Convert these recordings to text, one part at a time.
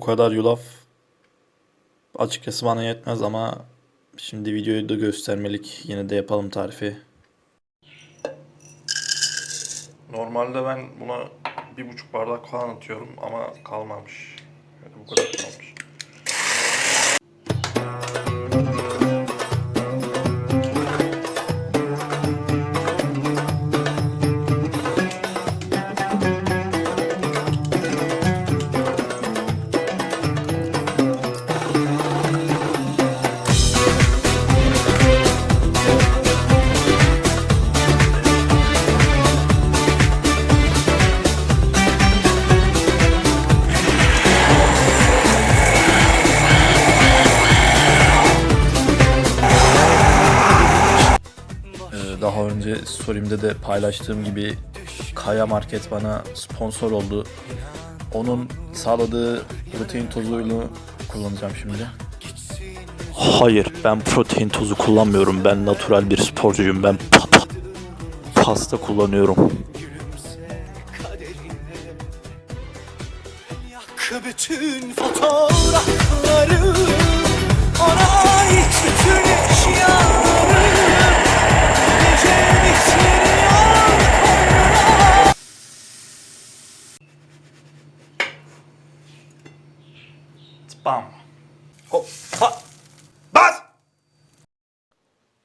Bu kadar yulaf açıkçası bana yetmez ama şimdi videoyu da göstermelik yine de yapalım tarifi. Normalde ben buna bir buçuk bardak falan atıyorum ama kalmamış. Yani bu kadar kalmış. Story'imde de paylaştığım gibi Kaya Market bana sponsor oldu. Onun sağladığı protein tozuyla kullanacağım şimdi. Hayır ben protein tozu kullanmıyorum. Ben natural bir sporcuyum. Ben pa- pa- pasta kullanıyorum. Bütün fotoğrafları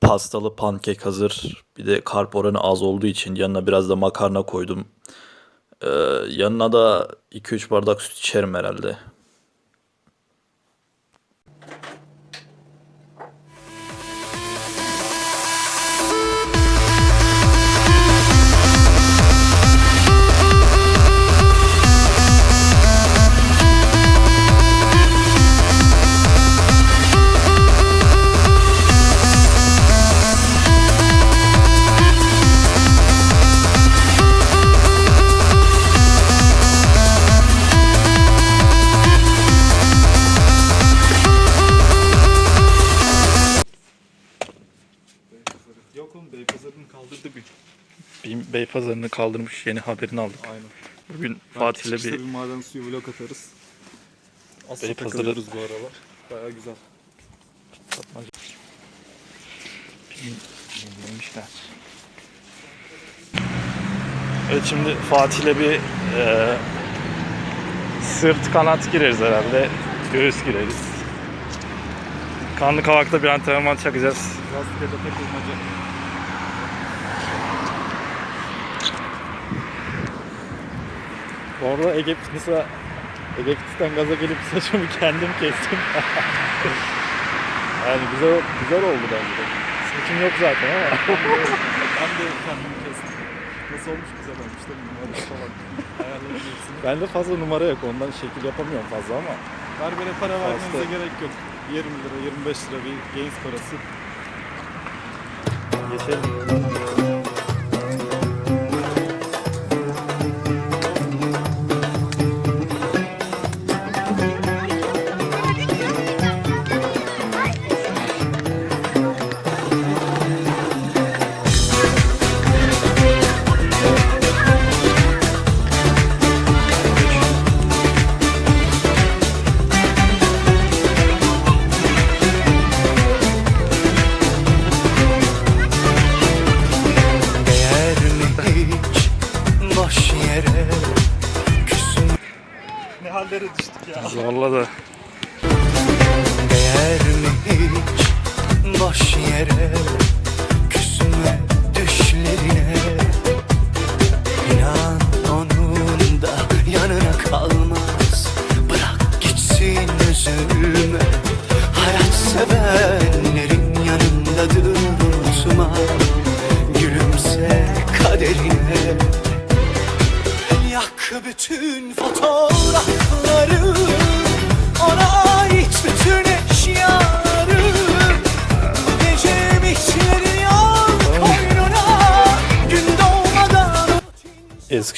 Pastalı pankek hazır. Bir de karp oranı az olduğu için yanına biraz da makarna koydum. Ee, yanına da 2-3 bardak süt içerim herhalde. Beypazarı'nı kaldırmış yeni haberini aldık. Aynen. Bugün Fatih'le bir bir maden suyu vlog atarız. Asla Beypazarı- takılıyoruz bu aralar. Baya güzel. Bilmemişler. Evet şimdi Fatih'le bir e, sırt kanat gireriz herhalde. Göğüs gireriz. Kanlı Kavak'ta bir antrenman çakacağız. Rastgele takılmaca. Arada Ege Fitness'a Ege Fitness'ten gaza gelip saçımı kendim kestim. yani güzel güzel oldu bence de. Saçım yok zaten ama. Ben de kendimi kestim. Nasıl olmuş güzel olmuş değil mi? Numara falan. Ayarlayabilirsin. Bende fazla numara yok ondan şekil yapamıyorum fazla ama. Berbere para vermenize gerek yok. 20 lira, 25 lira bir gains parası. Geçelim. Zorladı. Değer mi hiç? Boş yere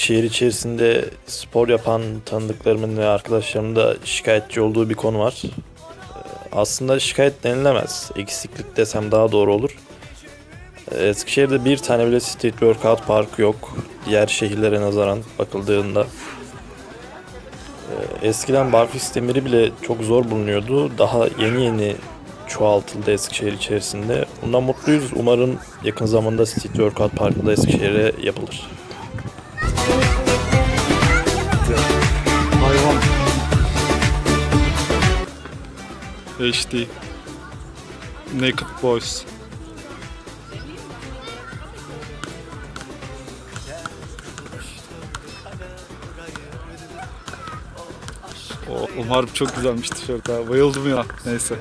Eskişehir içerisinde spor yapan tanıdıklarımın ve arkadaşlarımın da şikayetçi olduğu bir konu var. Ee, Aslında şikayet denilemez. Eksiklik desem daha doğru olur. Ee, Eskişehir'de bir tane bile street workout parkı yok. Diğer şehirlere nazaran bakıldığında. Ee, eskiden barfiks demiri bile çok zor bulunuyordu. Daha yeni yeni çoğaltıldı Eskişehir içerisinde. Bundan mutluyuz. Umarım yakın zamanda Street Workout Parkı da Eskişehir'e yapılır. HD. Naked Boys. O, umarım çok güzelmiş tişört ha. Bayıldım ya. Neyse.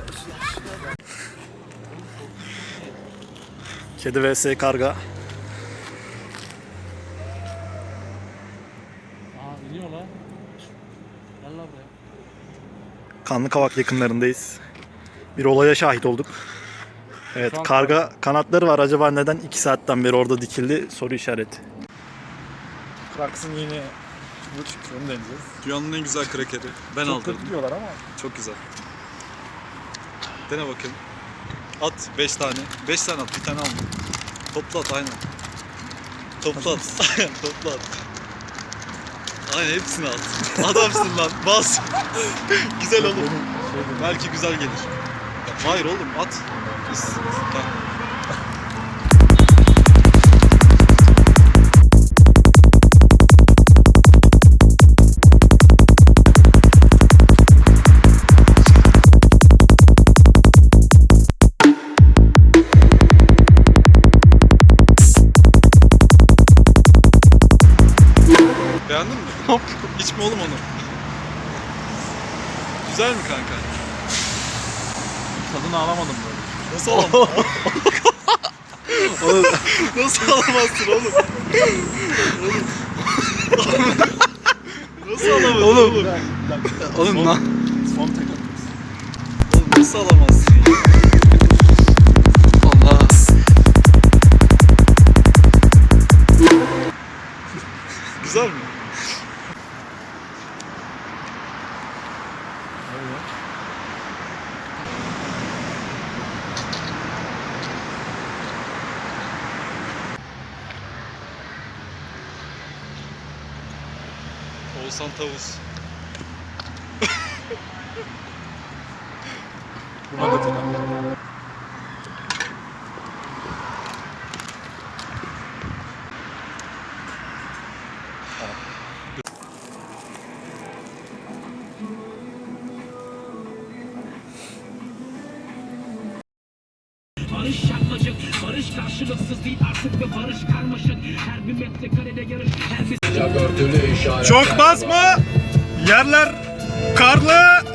Kedi vs karga. Kanlı Kavak yakınlarındayız. Bir olaya şahit olduk. Evet, karga kanatları var. Acaba neden 2 saatten beri orada dikildi? Soru işareti. Kraks'ın yeni bu çıktı onu deneyeceğiz. Dünyanın en güzel krakeri. Ben Çok aldırdım. kötü diyorlar ama. Çok güzel. Dene bakayım. At 5 tane. 5 tane at, bir tane alma. Topla at aynen. Topla at. Topla at. Aynen hepsini at. Adamsın lan. Bas. güzel olur. Belki güzel gelir. Hayır oğlum at. Biz- alamadım böyle. Nasıl alamazsın? Nasıl alamazsın oğlum? oğlum. Nasıl alamazsın oğlum? Oğlum lan. Oğlum nasıl alamazsın ya? Allah. Güzel mi? Oğuzhan Tavus. Buna da tadını. Barış yapmacık, barış karşılıksız değil artık ve barış karmaşık Her bir metrekarede yarış, her Çok basma! Yerler karlı!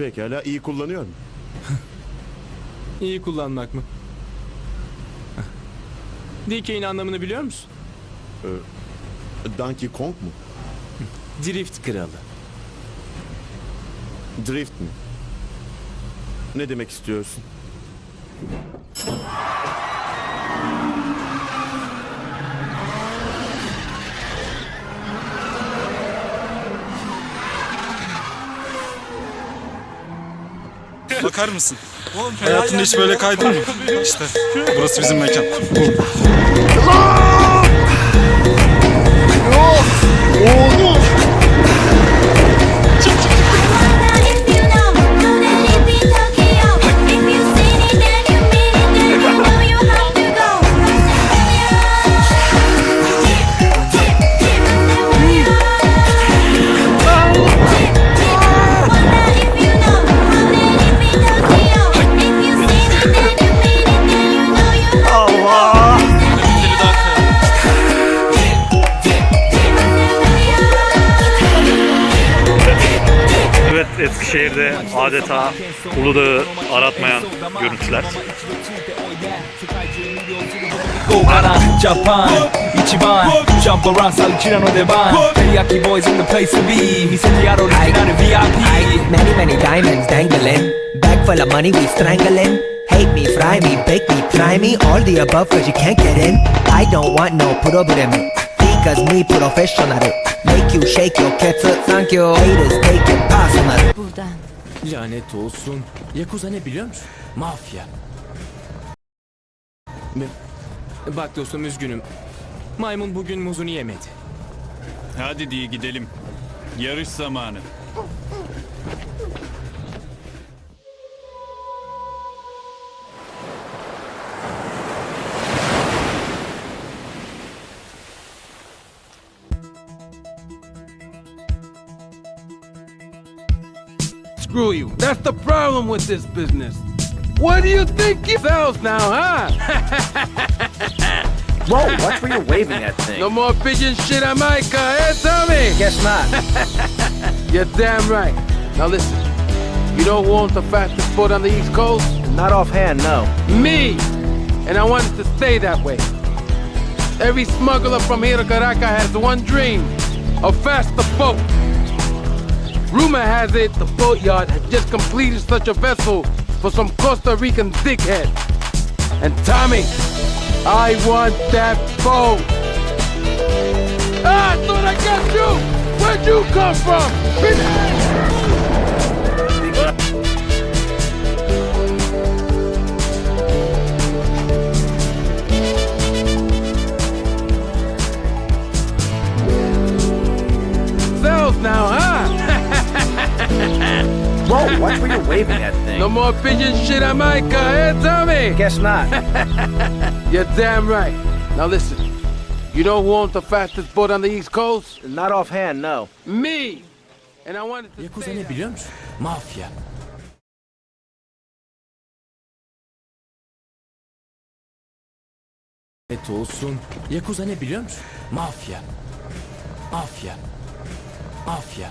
Pekala iyi kullanıyor mu? İyi kullanmak mı? DK'nin anlamını biliyor musun? Donkey Kong mu? Drift kralı. Drift mi? Ne demek istiyorsun? Bakar mısın? Hayatında hiç böyle kaydın mı? İşte burası bizim mekan. If Eskişehir'de adeta Uludağ'ı aratmayan görüntüler. Full of money we strangling. Hate me, fry me, bake me, try me, all the above cause you can't get in. I don't want no problem, because me professional. Make you shake your kettle, thank you. Haters take it personal. Buradan. Lanet olsun. Yakuza ne biliyor musun? Mafya. Bak dostum üzgünüm. Maymun bugün muzunu yemedi. Hadi diye gidelim. Yarış zamanı. Screw you. That's the problem with this business. What do you think it sells now, huh? Whoa, watch where you're waving that thing. no more pigeon shit on my car, eh, Tommy? Guess not. You're damn right. Now listen, you don't want the fastest boat on the East Coast? Not offhand, no. Me! And I want it to stay that way. Every smuggler from here to Caracas has one dream a faster boat. Rumor has it the boatyard has just completed such a vessel for some Costa Rican dickhead. And Tommy, I want that boat. Ah, I thought I got you! Where'd you come from? Whoa, watch where you're waving that thing. No more pigeon shit on my car, eh, Tommy? Guess not. You're damn right. Now listen, you know who owns the fastest boat on the East Coast? Not offhand, no. Me! And I wanted to Yakuza stay ne that biliyor musun? Mafya. Lanet olsun. Yakuza ne biliyor musun? Mafya. Mafya. Mafya.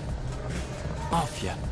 Mafya.